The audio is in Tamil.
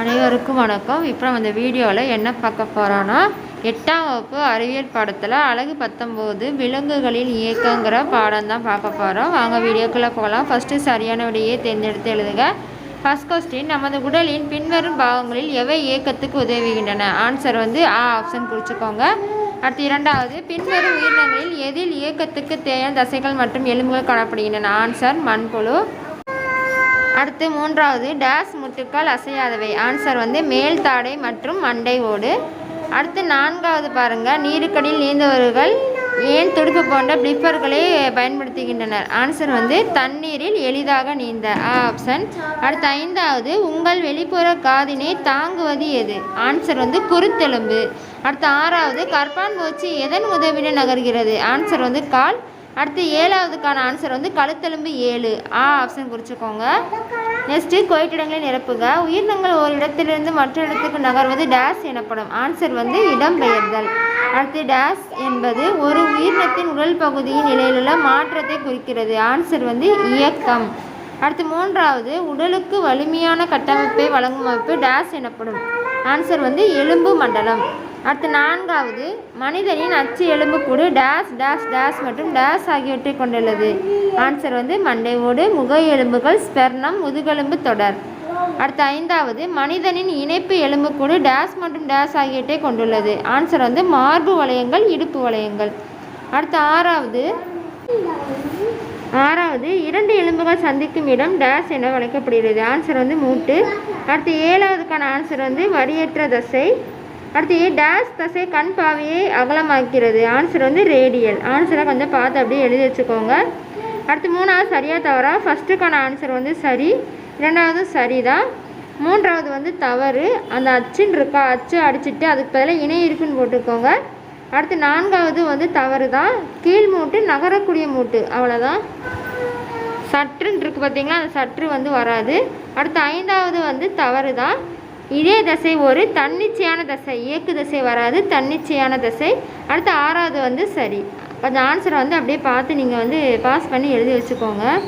அனைவருக்கும் வணக்கம். இப்போ நம்ம இந்த வீடியோவில் என்ன பார்க்க போகிறோன்னா எட்டாம் வகுப்பு அறிவியல் பாடத்தில் அழகு பத்தொம்போது விலங்குகளின் இயக்கங்கிற பாடம் தான் பார்க்க போகிறோம் வாங்க வீடியோக்குள்ளே போகலாம். ஃபஸ்ட்டு சரியான விடையே தேர்ந்தெடுத்து எழுதுக. ஃபஸ்ட் கொஸ்டின் நமது உடலின் பின்வரும் பாகங்களில் எவை இயக்கத்துக்கு உதவுகின்றன? ஆன்சர் வந்து ஆ ஆப்ஷன் குறிச்சுக்கோங்க அடுத்து இரண்டாவது பின்வரும் உயிரினங்களில் எதில் இயக்கத்துக்கு தேவையான தசைகள் மற்றும் எலும்புகள் காணப்படுகின்றன? ஆன்சர் மண்புழு. அடுத்து மூன்றாவது டேஸ் முட்டுக்கள் அசையாதவை. ஆன்சர் வந்து மேல் தாடை மற்றும் மண்டை ஓடு. அடுத்து நான்காவது பாருங்கள் நீருக்கடியில் நீந்தவர்கள் ஏன் துடுப்பு போன்ற பிளிப்பர்களை பயன்படுத்துகின்றனர்? ஆன்சர் வந்து தண்ணீரில் எளிதாக நீந்த. ஆ ஆப்ஷன் அடுத்து ஐந்தாவது உங்கள் வெளிப்புற காதினை தாங்குவது எது? ஆன்சர் வந்து குருத்தெலும்பு. அடுத்து ஆறாவது கற்பான் பூச்சி எதன் உதவியுடன் நகர்கிறது? ஆன்சர் வந்து கால் அடுத்து ஏழாவதுக்கான ஆன்சர் வந்து கழுத்தெலும்பு ஏழு. ஆ ஆப்ஷன் குறிச்சுக்கோங்க நெக்ஸ்ட்டு கோயிட்டிடங்களை நிரப்புக உயிரினங்கள் ஒரு இடத்திலிருந்து மற்ற இடத்துக்கு நகர்வது டேஸ் எனப்படும். ஆன்சர் வந்து இடம்பெயர்தல். அடுத்து டேஸ் என்பது ஒரு உயிரினத்தின் உடல் பகுதியின் நிலையிலுள்ள மாற்றத்தை குறிக்கிறது. ஆன்சர் வந்து இயக்கம். அடுத்து மூன்றாவது உடலுக்கு வலிமையான கட்டமைப்பை வழங்கும் அமைப்பு டேஸ் எனப்படும். ஆன்சர் வந்து எலும்பு மண்டலம். அடுத்து நான்காவது மனிதனின் அச்சு எலும்புக்கூடு டேஸ் டேஸ் டேஸ் மற்றும் டேஸ் ஆகியவற்றை கொண்டுள்ளது. ஆன்சர் வந்து மண்டை ஓடு முக எலும்புகள் ஸ்பெர்னம் முதுகெலும்பு தொடர். அடுத்து ஐந்தாவது மனிதனின் இணைப்பு எலும்புக்கூடு டேஸ் மற்றும் டேஸ் ஆகியவற்றை கொண்டுள்ளது. ஆன்சர் வந்து மார்பு வளையங்கள் இடுப்பு வளையங்கள். அடுத்து ஆறாவது ஆறாவது இரண்டு எலும்புகள் சந்திக்கும் இடம் டேஸ் என அழைக்கப்படுகிறது. ஆன்சர் வந்து மூட்டு. அடுத்து ஏழாவதுக்கான ஆன்சர் வந்து வரியற்ற தசை. அடுத்து டேஸ் தசை கண் பாவையை அகலமாக்கிறது. ஆன்சர் வந்து ரேடியல் ஆன்சரை கொஞ்சம் பார்த்து அப்படியே எழுதி வச்சுக்கோங்க. அடுத்து மூணாவது சரியாக தவறா? ஃபஸ்ட்டுக்கான ஆன்சர் வந்து சரி. இரண்டாவது சரிதான். மூன்றாவது வந்து தவறு. அந்த அச்சுன்னு இருக்கா? அச்சு அடிச்சிட்டு அதுக்கு பதிலாக இணை இருக்குன்னு போட்டுக்கோங்க. அடுத்து நான்காவது வந்து தவறு தான் கீழ் மூட்டு நகரக்கூடிய மூட்டு. அவ்வளோதான் சற்றுன்னு இருக்கு பார்த்தீங்களா அந்த சற்று வந்து வராது. அடுத்து ஐந்தாவது வந்து தவறு தான் இதே தசை ஒரு தன்னிச்சையான தசை இயக்கு தசை வராது தன்னிச்சையான தசை. அடுத்து ஆறாவது வந்து சரி. கொஞ்சம் ஆன்சரை வந்து அப்படியே பார்த்து நீங்கள் வந்து பாஸ் பண்ணி எழுதி வச்சுக்கோங்க.